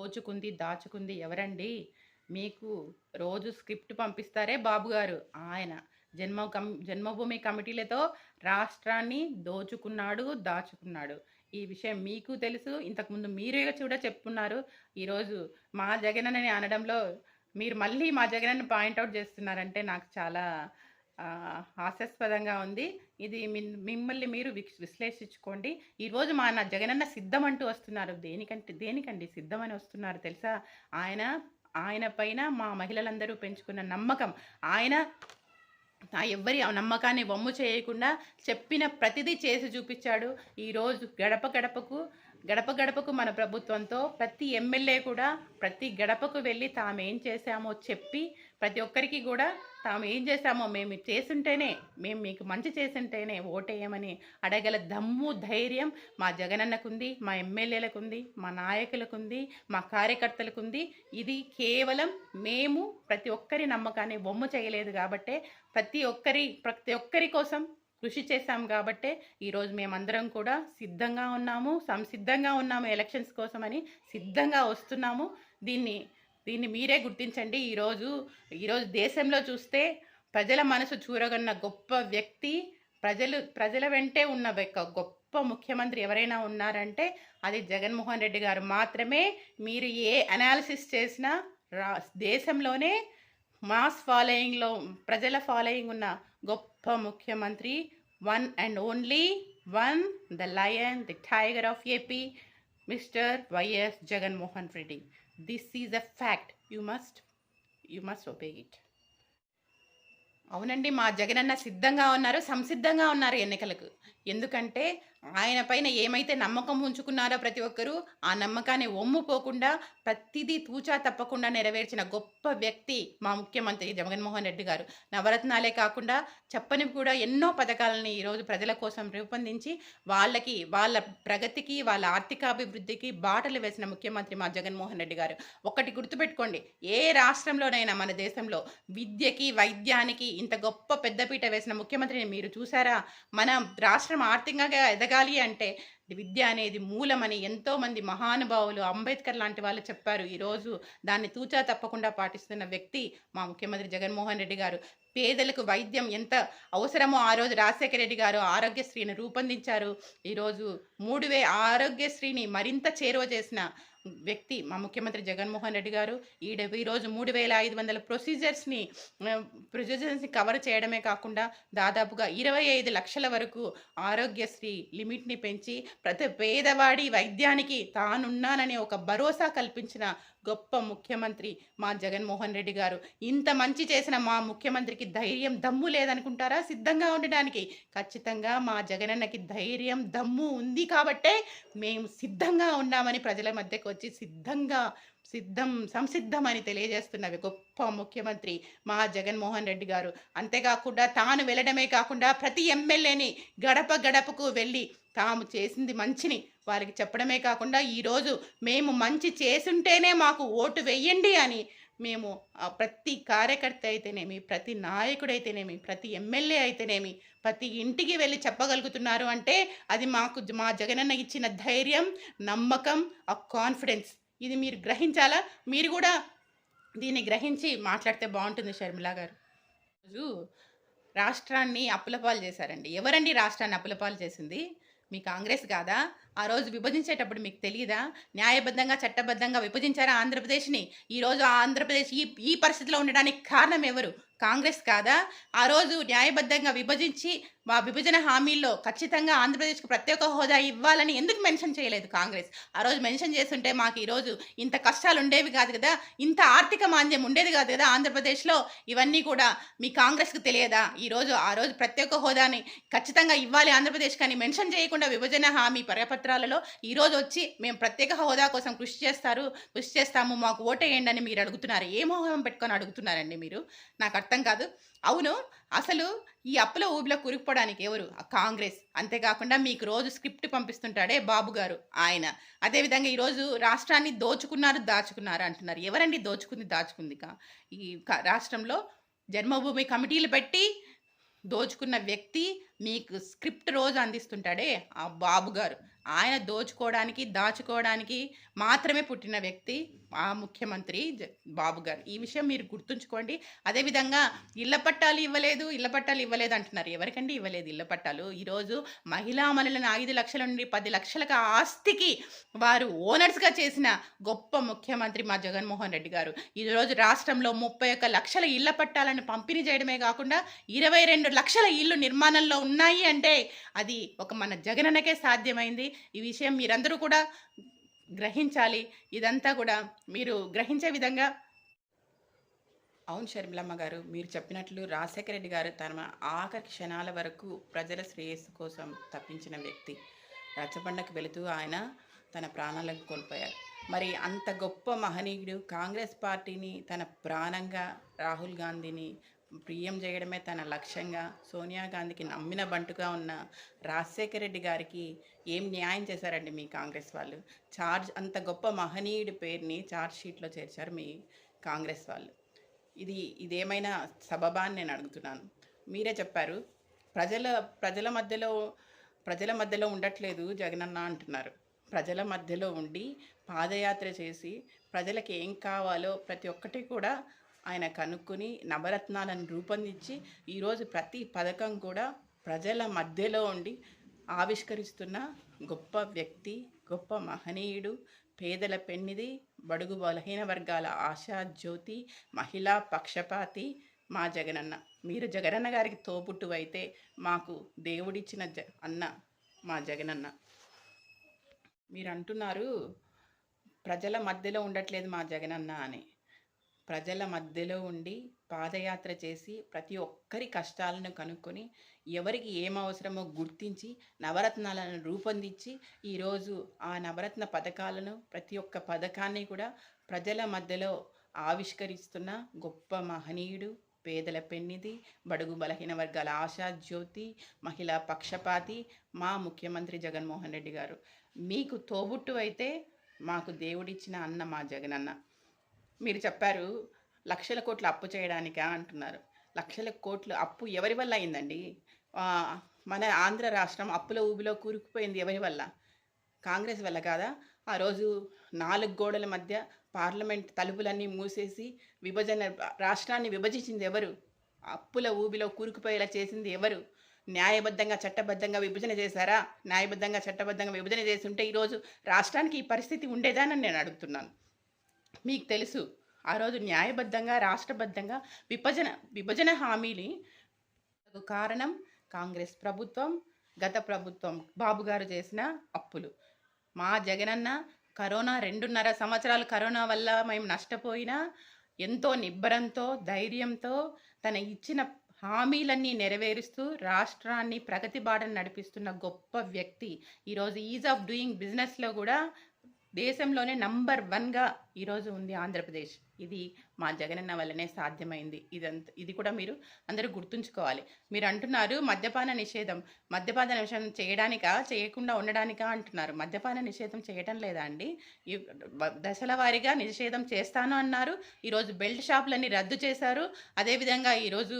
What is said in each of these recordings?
దోచుకుంది, దాచుకుంది ఎవరండి? మీకు రోజు స్క్రిప్ట్ పంపిస్తారే బాబుగారు ఆయన. జన్మ కం జన్మభూమి కమిటీలతో రాష్ట్రాన్ని దోచుకున్నాడు, దాచుకున్నాడు. ఈ విషయం మీకు తెలుసు. ఇంతకుముందు మీరే కూడా చెప్పుకున్నారు. ఈరోజు మా జగనన్నని అనడంలో మీరు మళ్ళీ మా జగనన్నని పాయింట్ చేస్తున్నారంటే నాకు చాలా హాస్యాస్పదంగా ఉంది. ఇది మిమ్మల్ని మీరు విశ్లేషించుకోండి. ఈరోజు మా నా జగనన్న సిద్ధం అంటూ వస్తున్నారు. దేనికంటే దేనికండి సిద్ధమని వస్తున్నారు తెలుసా? ఆయన ఆయన పైన మా మహిళలందరూ పెంచుకున్న నమ్మకం. ఆయన ఎవ్వరి ఆ నమ్మకాన్ని వమ్ము చేయకుండా చెప్పిన ప్రతిదీ చేసి చూపించాడు ఈరోజు గడప గడపకు గడప గడపకు మన ప్రభుత్వంతో ప్రతి ఎమ్మెల్యే కూడా ప్రతి గడపకు వెళ్ళి తామేం చేశామో చెప్పి ప్రతి ఒక్కరికి కూడా తాము ఏం చేశామో మేము చేసుంటేనే మేము మీకు మంచి చేసుంటేనే ఓటేయమని అడగల దమ్ము ధైర్యం మా జగనన్నకుంది మా ఎమ్మెల్యేలకుంది మా నాయకులకుంది మా కార్యకర్తలకుంది. ఇది కేవలం మేము ప్రతి ఒక్కరి నమ్మకాన్ని బొమ్మ చేయలేదు కాబట్టే ప్రతి ఒక్కరి ప్రతి ఒక్కరి కోసం కృషి చేశాం కాబట్టే ఈరోజు మేమందరం కూడా సిద్ధంగా ఉన్నాము సంసిద్ధంగా ఉన్నాము ఎలక్షన్స్ కోసమని సిద్ధంగా వస్తున్నాము. దీన్ని దీన్ని మీరే గుర్తించండి. ఈరోజు ఈరోజు దేశంలో చూస్తే ప్రజల మనసు చూరగొన్న గొప్ప వ్యక్తి ప్రజలు ప్రజల వెంటే ఉన్న ఒక గొప్ప ముఖ్యమంత్రి ఎవరైనా ఉన్నారంటే అది జగన్మోహన్ రెడ్డి గారు మాత్రమే. మీరు ఏ అనాలిసిస్ చేసినా రా దేశంలోనే మాస్ ఫాలోయింగ్లో ప్రజల ఫాలోయింగ్ ఉన్న గొప్ప ముఖ్యమంత్రి one and only one the lion the tiger of AP mister YS Jaganmohan Reddy. This is a fact you must you must obey it అవునండి మా జగనన్న సిద్ధంగా ఉన్నారు సంసిద్ధంగా ఉన్నారు ఎన్నికలకు. ఎందుకంటే ఆయన పైన ఏమైతే నమ్మకం ఉంచుకున్నారో ప్రతి ఒక్కరూ ఆ నమ్మకాన్ని ఒమ్ముపోకుండా ప్రతిదీ తూచా తప్పకుండా నెరవేర్చిన గొప్ప వ్యక్తి మా ముఖ్యమంత్రి జగన్మోహన్ రెడ్డి గారు. నవరత్నాలే కాకుండా చెప్పని కూడా ఎన్నో పథకాలని ఈరోజు ప్రజల కోసం రూపొందించి వాళ్ళకి వాళ్ళ ప్రగతికి వాళ్ళ ఆర్థికాభివృద్ధికి బాటలు వేసిన ముఖ్యమంత్రి మా జగన్మోహన్ రెడ్డి గారు. ఒకటి గుర్తుపెట్టుకోండి ఏ రాష్ట్రంలోనైనా మన దేశంలో విద్యకి వైద్యానికి ఇంత గొప్ప పెద్దపీట వేసిన ముఖ్యమంత్రిని మీరు చూసారా? మన రాష్ట్ర ఆర్థికంగా ఎదగాలి అంటే విద్య అనేది మూలమని ఎంతోమంది మహానుభావులు అంబేద్కర్ లాంటి వాళ్ళు చెప్పారు. ఈరోజు దాన్ని తూచా తప్పకుండా పాటిస్తున్న వ్యక్తి మా ముఖ్యమంత్రి జగన్మోహన్ రెడ్డి గారు. పేదలకు వైద్యం ఎంత అవసరమో ఆ రోజు రాజశేఖర రెడ్డి గారు ఆరోగ్యశ్రీని రూపొందించారు. ఈరోజు మూడు వే ఆరోగ్యశ్రీని మరింత చేరువ చేసిన వ్యక్తి మా ముఖ్యమంత్రి జగన్మోహన్ రెడ్డి గారు ఈడ ఈరోజు మూడు వేల ఐదు వందల ప్రొసీజర్స్ని ప్రొసీజర్స్ని కవర్ చేయడమే కాకుండా దాదాపుగా ఇరవై ఐదు లక్షల వరకు ఆరోగ్యశ్రీ లిమిట్ని పెంచి ప్రతి పేదవాడి వైద్యానికి తానున్నాననే ఒక భరోసా కల్పించిన గొప్ప ముఖ్యమంత్రి మా జగన్మోహన్ రెడ్డి గారు. ఇంత మంచి చేసిన మా ముఖ్యమంత్రికి ధైర్యం దమ్ము లేదనుకుంటారా? సిద్ధంగా ఉండడానికి ఖచ్చితంగా మా జగనన్నకి ధైర్యం దమ్ము ఉంది కాబట్టే మేము సిద్ధంగా ఉన్నామని ప్రజల మధ్యకు వచ్చి సిద్ధంగా సిద్ధం సంసిద్ధం అని తెలియజేస్తున్నవి గొప్ప ముఖ్యమంత్రి మా జగన్మోహన్ రెడ్డి గారు. అంతేకాకుండా తాను వెళ్ళడమే కాకుండా ప్రతి ఎమ్మెల్యేని గడప గడపకు వెళ్ళి తాము చేసింది మంచిని వారికి చెప్పడమే కాకుండా ఈరోజు మేము మంచి చేసుంటేనే మాకు ఓటు వెయ్యండి అని మేము ప్రతి కార్యకర్త అయితేనేమి ప్రతి నాయకుడైతేనేమి ప్రతి ఎమ్మెల్యే అయితేనేమి ప్రతి ఇంటికి వెళ్ళి చెప్పగలుగుతున్నారు అంటే అది మాకు మా జగనన్న ఇచ్చిన ధైర్యం నమ్మకం ఆ కాన్ఫిడెన్స్. ఇది మీరు గ్రహించాలా? మీరు కూడా దీన్ని గ్రహించి మాట్లాడితే బాగుంటుంది షర్మిల గారు. రాష్ట్రాన్ని అప్పులపాలు చేశారండి. ఎవరండి రాష్ట్రాన్ని అప్పులపాలు చేసింది? మీ కాంగ్రెస్ కాదా? ఆ రోజు విభజించేటప్పుడు మీకు తెలియదా న్యాయబద్ధంగా చట్టబద్ధంగా విభజించారా ఆంధ్రప్రదేశ్ని? ఈరోజు ఆంధ్రప్రదేశ్ ఈ ఈ పరిస్థితిలో ఉండడానికి కారణం ఎవరు? కాంగ్రెస్ కాదా? ఆ రోజు న్యాయబద్ధంగా విభజించి విభజన హామీల్లో ఖచ్చితంగా ఆంధ్రప్రదేశ్కి ప్రత్యేక హోదా ఇవ్వాలని ఎందుకు మెన్షన్ చేయలేదు కాంగ్రెస్? ఆ రోజు మెన్షన్ చేస్తుంటే మాకు ఈరోజు ఇంత కష్టాలు ఉండేవి కాదు కదా ఇంత ఆర్థిక మాంద్యం ఉండేది కాదు కదా ఆంధ్రప్రదేశ్లో ఇవన్నీ కూడా మీ కాంగ్రెస్కి తెలియదా? ఈరోజు ఆ రోజు ప్రత్యేక హోదాని ఖచ్చితంగా ఇవ్వాలి ఆంధ్రప్రదేశ్ కానీ మెన్షన్ చేయకుండా విభజన హామీ పరపత్రాలలో ఈరోజు వచ్చి మేము ప్రత్యేక హోదా కోసం కృషి చేస్తారు కృషి చేస్తాము మాకు ఓటేయండి అని మీరు అడుగుతున్నారు. ఏ మోహం పెట్టుకొని అడుగుతున్నారండి మీరు? నాకు అర్థం కాదు. అవును అసలు ఈ అప్పుల ఊబిలో చెప్పుకోవడానికి ఎవరు? కాంగ్రెస్. అంతేకాకుండా మీకు రోజు స్క్రిప్ట్ పంపిస్తుంటాడే బాబు గారు ఆయన. అదేవిధంగా ఈరోజు రాష్ట్రాన్ని దోచుకున్నారు దాచుకున్నారు అంటున్నారు. ఎవరండి దోచుకుంది దాచుకుంది కా? ఈ క- రాష్ట్రంలో జన్మభూమి కమిటీలు పెట్టి దోచుకున్న వ్యక్తి మీకు స్క్రిప్ట్ రోజు అందిస్తుంటాడే ఆ బాబు గారు. ఆయన దోచుకోవడానికి దాచుకోవడానికి మాత్రమే పుట్టిన వ్యక్తి ఆ ముఖ్యమంత్రి బాబు గారు. ఈ విషయం మీరు గుర్తుంచుకోండి. అదేవిధంగా ఇళ్ళ పట్టాలు ఇవ్వలేదు ఇళ్ళ పట్టాలు ఇవ్వలేదు అంటున్నారు. ఎవరికండి ఇవ్వలేదు ఇళ్ళ పట్టాలు? ఈరోజు మహిళా మనులను ఐదు లక్షల నుండి పది లక్షలకు ఆస్తికి వారు ఓనర్స్గా చేసిన గొప్ప ముఖ్యమంత్రి మా జగన్మోహన్ రెడ్డి గారు. ఈరోజు రాష్ట్రంలో ముప్పై ఒక్క లక్షల ఇళ్ళ పట్టాలను పంపిణీ చేయడమే కాకుండా ఇరవై రెండు లక్షల ఇళ్ళు నిర్మాణంలో ఉన్నాయి అంటే అది ఒక మన జగనన్నకే సాధ్యమైంది. ఈ విషయం మీరందరూ కూడా గ్రహించాలి. ఇదంతా కూడా మీరు గ్రహించే విధంగా అవును షర్మిలమ్మ గారు మీరు చెప్పినట్లు రాజశేఖర రెడ్డి గారు తన ఆఖరి క్షణాల వరకు ప్రజల శ్రేయస్సు కోసం తప్పించిన వ్యక్తి. రచ్చబండకు వెళుతూ ఆయన తన ప్రాణాలకు కోల్పోయారు. మరి అంత గొప్ప మహనీయుడు కాంగ్రెస్ పార్టీని తన ప్రాణంగా రాహుల్ గాంధీని ప్రియం చేయడమే తన లక్ష్యంగా. సోనియా గాంధీకి నమ్మిన బంటుగా ఉన్న రాజశేఖర రెడ్డి గారికి ఏం న్యాయం చేశారండి మీ కాంగ్రెస్ వాళ్ళు? చార్జ్ అంత గొప్ప మహనీయుడి పేరుని చార్జ్ షీట్లో చేర్చారు మీ కాంగ్రెస్ వాళ్ళు. ఇది ఇదేమైనా సబబా అని నేను అడుగుతున్నాను. మీరే చెప్పారు. ప్రజల ప్రజల మధ్యలో ప్రజల మధ్యలో ఉండట్లేదు జగనన్న అంటున్నారు. ప్రజల మధ్యలో ఉండి పాదయాత్ర చేసి ప్రజలకు ఏం కావాలో ప్రతి ఒక్కటి కూడా ఆయన కనుక్కొని నవరత్నాలను రూపొందించి ఈరోజు ప్రతి పథకం కూడా ప్రజల మధ్యలో ఉండి ఆవిష్కరిస్తున్న గొప్ప వ్యక్తి గొప్ప మహనీయుడు పేదల పెన్నిది బడుగు బలహీన వర్గాల ఆశా జ్యోతి మహిళా పక్షపాతి మా జగనన్న. మీరు జగనన్న గారికి తోపుట్టు అయితే మాకు దేవుడిచ్చిన జ అన్న మా జగనన్న. మీరు అంటున్నారు ప్రజల మధ్యలో ఉండట్లేదు మా జగనన్న అని. ప్రజల మధ్యలో ఉండి పాదయాత్ర చేసి ప్రతి ఒక్కరి కష్టాలను కనుక్కొని ఎవరికి ఏం అవసరమో గుర్తించి నవరత్నాలను రూపొందించి ఈరోజు ఆ నవరత్న పథకాలను ప్రతి ఒక్క పథకాన్ని కూడా ప్రజల మధ్యలో ఆవిష్కరిస్తున్న గొప్ప మహనీయుడు పేదల పెన్నిది బడుగు బలహీన వర్గాల ఆశా జ్యోతి మహిళా పక్షపాతి మా ముఖ్యమంత్రి జగన్మోహన్ రెడ్డి గారు. మీకు తోబుట్టు అయితే మాకు దేవుడిచ్చిన అన్న మా జగనన్న. మీరు చెప్పారు లక్షల కోట్లు అప్పు చేయడానికా అంటున్నారు. లక్షల కోట్లు అప్పు ఎవరి వల్ల అయిందండి? మన ఆంధ్ర రాష్ట్రం అప్పుల ఊబిలో కూరుకుపోయింది ఎవరి వల్ల? కాంగ్రెస్ వల్ల కాదా? ఆ రోజు నాలుగు గోడల మధ్య పార్లమెంట్ తలుపులన్నీ మూసేసి విభజన రాష్ట్రాన్ని విభజించింది ఎవరు? అప్పుల ఊబిలో కూరుకుపోయేలా చేసింది ఎవరు? న్యాయబద్ధంగా చట్టబద్ధంగా విభజన చేశారా? న్యాయబద్ధంగా చట్టబద్ధంగా విభజన చేసి ఉంటే ఈరోజు రాష్ట్రానికి ఈ పరిస్థితి ఉండేదానని నేను అడుగుతున్నాను. మీకు తెలుసు. ఆ రోజు న్యాయబద్ధంగా రాష్ట్రబద్ధంగా విభజన విభజన హామీని కారణం కాంగ్రెస్ ప్రభుత్వం గత ప్రభుత్వం బాబు గారు చేసిన అప్పులు. మా జగనన్న కరోనా రెండున్నర సంవత్సరాలు కరోనా వల్ల మేము నష్టపోయినా ఎంతో నిబ్బరంతో ధైర్యంతో తన ఇచ్చిన హామీలన్నీ నెరవేరుస్తూ రాష్ట్రాన్ని ప్రగతి బాటను నడిపిస్తున్న గొప్ప వ్యక్తి. ఈరోజు ఈజ్ ఆఫ్ డూయింగ్ బిజినెస్లో కూడా దేశంలోనే నంబర్ వన్గా ఈరోజు ఉంది ఆంధ్రప్రదేశ్. ఇది మా జగనన్న వల్లనే సాధ్యమైంది. ఇదంత ఇది కూడా మీరు అందరూ గుర్తుంచుకోవాలి. మీరు అంటున్నారు మద్యపాన నిషేధం. మద్యపాన నిషేధం చేయడానికా చేయకుండా ఉండడానికా అంటున్నారు. మద్యపాన నిషేధం చేయటం లేదా అండి? దశల వారీగా నిషేధం చేస్తాను అన్నారు. ఈరోజు బెల్ట్ షాపులన్నీ రద్దు చేశారు. అదేవిధంగా ఈరోజు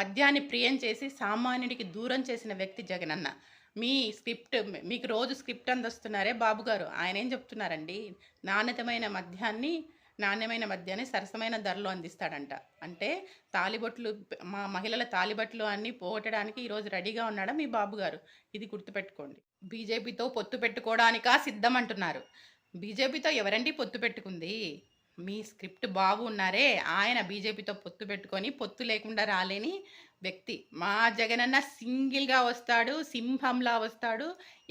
మద్యాన్ని ప్రియం చేసి సామాన్యుడికి దూరం చేసిన వ్యక్తి జగనన్న. మీ స్క్రిప్ట్ మీకు రోజు స్క్రిప్ట్ అందిస్తున్నారే బాబు గారు. ఆయన ఏం చెప్తున్నారండి? నాణ్యతమైన మద్యాన్ని నాణ్యమైన మద్యాన్ని సరసమైన ధరలో అందిస్తాడంట. అంటే తాలిబొట్లు మా మహిళల తాలిబొట్లు అన్నీ పోగొట్టడానికి ఈరోజు రెడీగా ఉన్నాడా మీ బాబు గారు? ఇది గుర్తుపెట్టుకోండి. బీజేపీతో పొత్తు పెట్టుకోవడానికా సిద్ధం అంటున్నారు. బీజేపీతో ఎవరండి పొత్తు పెట్టుకుంది? మీ స్క్రిప్ట్ బాబు ఉన్నారే ఆయన బీజేపీతో పొత్తు పెట్టుకొని పొత్తు లేకుండా రాలేని వ్యక్తి. మా జగనన్న సింగిల్గా వస్తాడు సింహంలా వస్తాడు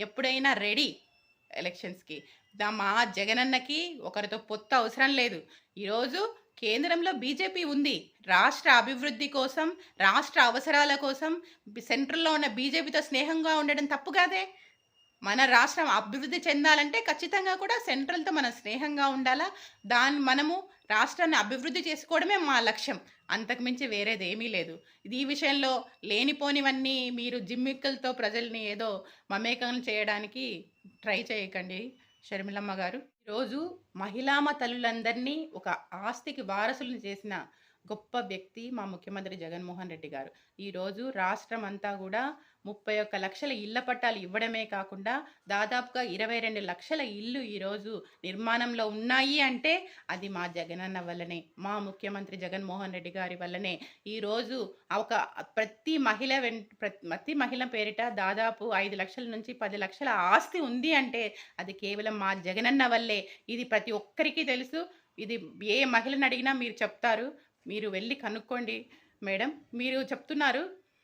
ఎప్పుడైనా రెడీ ఎలక్షన్స్కి. మా జగనన్నకి ఒకరితో పొత్తు అవసరం లేదు. ఈరోజు కేంద్రంలో బీజేపీ ఉంది. రాష్ట్ర అభివృద్ధి కోసం రాష్ట్ర అవసరాల కోసం సెంట్రల్లో ఉన్న బీజేపీతో స్నేహంగా ఉండడం తప్పు కాదే? మన రాష్ట్రం అభివృద్ధి చెందాలంటే ఖచ్చితంగా కూడా సెంట్రల్తో మనం స్నేహంగా ఉండాలా? దాన్ని మనము రాష్ట్రాన్ని అభివృద్ధి చేసుకోవడమే మా లక్ష్యం. అంతకుమించి వేరేది ఏమీ లేదు. ఇది ఈ విషయంలో లేనిపోనివన్నీ మీరు జిమ్మిక్కలతో ప్రజల్ని ఏదో మమేకం చేయడానికి ట్రై చేయకండి షర్మిలమ్మ గారు. ఈరోజు మహిళామ తల్లులందరినీ ఒక ఆస్తికి వారసులను చేసిన గొప్ప వ్యక్తి మా ముఖ్యమంత్రి జగన్మోహన్ రెడ్డి గారు. ఈరోజు రాష్ట్రం అంతా కూడా ముప్పై ఒక్క లక్షల ఇళ్ళ పట్టాలు ఇవ్వడమే కాకుండా దాదాపుగా ఇరవై రెండు లక్షల ఇల్లు ఈరోజు నిర్మాణంలో ఉన్నాయి అంటే అది మా జగనన్న వల్లనే మా ముఖ్యమంత్రి జగన్మోహన్ రెడ్డి గారి వల్లనే. ఈరోజు ఒక ప్రతి మహిళ ప్రతి ప్రతి మహిళ పేరిట దాదాపు ఐదు లక్షల నుంచి పది లక్షల ఆస్తి ఉంది అంటే అది కేవలం మా జగనన్న వల్లే. ఇది ప్రతి ఒక్కరికి తెలుసు. ఇది ఏ మహిళను అడిగినా మీరు చెప్తారు. మీరు వెళ్ళి కనుక్కోండి మేడం. మీరు చెప్తున్నారు